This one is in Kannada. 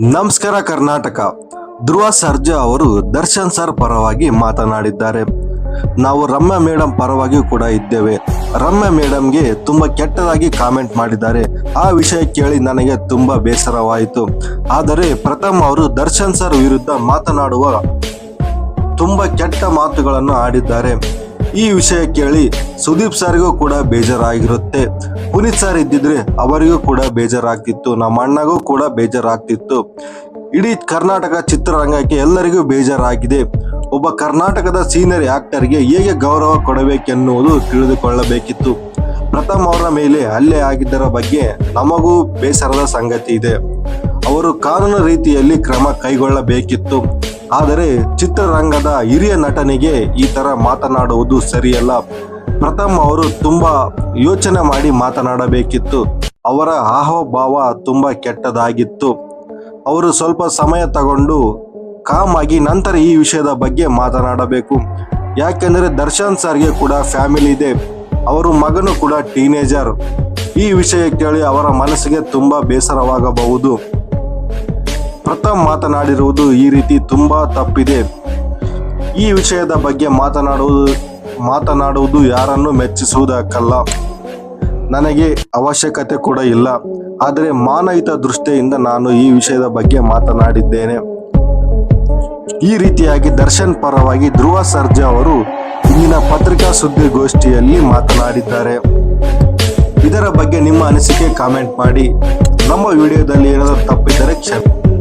ನಮಸ್ಕಾರ ಕರ್ನಾಟಕ. ಧ್ರುವ ಸರ್ಜಾ ಅವರು ದರ್ಶನ್ ಸರ್ ಪರವಾಗಿ ಮಾತನಾಡಿದ್ದಾರೆ. ನಾವು ರಮ್ಯಾ ಮೇಡಮ್ ಪರವಾಗಿ ಕೂಡ ಇದ್ದೇವೆ. ರಮ್ಯಾ ಮೇಡಮ್ಗೆ ತುಂಬಾ ಕೆಟ್ಟದಾಗಿ ಕಾಮೆಂಟ್ ಮಾಡಿದ್ದಾರೆ. ಆ ವಿಷಯ ಕೇಳಿ ನನಗೆ ತುಂಬಾ ಬೇಸರವಾಯಿತು. ಆದರೆ ಪ್ರಥಮ್ ಅವರು ದರ್ಶನ್ ಸರ್ ವಿರುದ್ಧ ಮಾತನಾಡುವ ತುಂಬಾ ಕೆಟ್ಟ ಮಾತುಗಳನ್ನು ಆಡಿದ್ದಾರೆ. ಈ ವಿಷಯ ಕೇಳಿ ಸುದೀಪ್ ಸರ್ಗೂ ಕೂಡ ಬೇಜಾರಾಗಿರುತ್ತೆ. ಪುನೀತ್ ಸಾರ್ ಇದ್ದಿದ್ರೆ ಅವರಿಗೂ ಕೂಡ ಬೇಜಾರಾಗ್ತಿತ್ತು, ನಮ್ಮ ಅಣ್ಣಗೂ ಕೂಡ ಬೇಜಾರಾಗ್ತಿತ್ತು. ಇಡೀ ಕರ್ನಾಟಕ ಚಿತ್ರರಂಗಕ್ಕೆ ಎಲ್ಲರಿಗೂ ಬೇಜಾರಾಗಿದೆ. ಒಬ್ಬ ಕರ್ನಾಟಕದ ಸೀನಿಯರ್ ಆಕ್ಟರ್ಗೆ ಹೇಗೆ ಗೌರವ ಕೊಡಬೇಕೆನ್ನುವುದು ತಿಳಿದುಕೊಳ್ಳಬೇಕಿತ್ತು. ಪ್ರಥಮ್ ಅವರ ಮೇಲೆ ಹಲ್ಲೆ ಆಗಿದ್ದರ ಬಗ್ಗೆ ನಮಗೂ ಬೇಸರದ ಸಂಗತಿ ಇದೆ. ಅವರು ಕಾನೂನು ರೀತಿಯಲ್ಲಿ ಕ್ರಮ ಕೈಗೊಳ್ಳಬೇಕಿತ್ತು. ಆದರೆ ಚಿತ್ರರಂಗದ ಹಿರಿಯ ನಟನಿಗೆ ಈ ತರ ಮಾತನಾಡುವುದು ಸರಿಯಲ್ಲ. ಪ್ರಥಮ್ ಅವರು ತುಂಬಾ ಯೋಚನೆ ಮಾಡಿ ಮಾತನಾಡಬೇಕಿತ್ತು. ಅವರ ಹಾವಭಾವ ತುಂಬಾ ಕೆಟ್ಟದಾಗಿತ್ತು. ಅವರು ಸ್ವಲ್ಪ ಸಮಯ ತಗೊಂಡು ಕಾಮ್ ಆಗಿ ನಂತರ ಈ ವಿಷಯದ ಬಗ್ಗೆ ಮಾತನಾಡಬೇಕು. ಯಾಕೆಂದರೆ ದರ್ಶನ್ ಸರ್ಗೆ ಕೂಡ ಫ್ಯಾಮಿಲಿ ಇದೆ. ಅವರು ಮಗನು ಕೂಡ ಟೀನೇಜರ್. ಈ ವಿಷಯ ಕೇಳಿ ಅವರ ಮನಸ್ಸಿಗೆ ತುಂಬಾ ಬೇಸರವಾಗಬಹುದು. ಪ್ರಥಮ್ ಮಾತನಾಡಿರುವುದು ಈ ರೀತಿ ತುಂಬಾ ತಪ್ಪಿದೆ. ಈ ವಿಷಯದ ಬಗ್ಗೆ ಮಾತನಾಡುವುದು ಮಾತನಾಡುವುದು ಯಾರನ್ನು ಮೆಚ್ಚಿಸುವುದಕ್ಕಲ್ಲ. ನನಗೆ ಅವಶ್ಯಕತೆ ಕೂಡ ಇಲ್ಲ. ಆದರೆ ಮಾನಹಿತ ದೃಷ್ಟಿಯಿಂದ ನಾನು ಈ ವಿಷಯದ ಬಗ್ಗೆ ಮಾತನಾಡಿದ್ದೇನೆ. ಈ ರೀತಿಯಾಗಿ ದರ್ಶನ್ ಪರವಾಗಿ ಧ್ರುವ ಸರ್ಜಾ ಅವರು ಇಂದಿನ ಪತ್ರಿಕಾ ಸುದ್ದಿಗೋಷ್ಠಿಯಲ್ಲಿ ಮಾತನಾಡಿದ್ದಾರೆ. ಇದರ ಬಗ್ಗೆ ನಿಮ್ಮ ಅನಿಸಿಕೆ ಕಾಮೆಂಟ್ ಮಾಡಿ. ನಮ್ಮ ವಿಡಿಯೋದಲ್ಲಿ ಏನಾದರೂ ತಪ್ಪಿದ್ದರೆ ಕ್ಷಮೆ.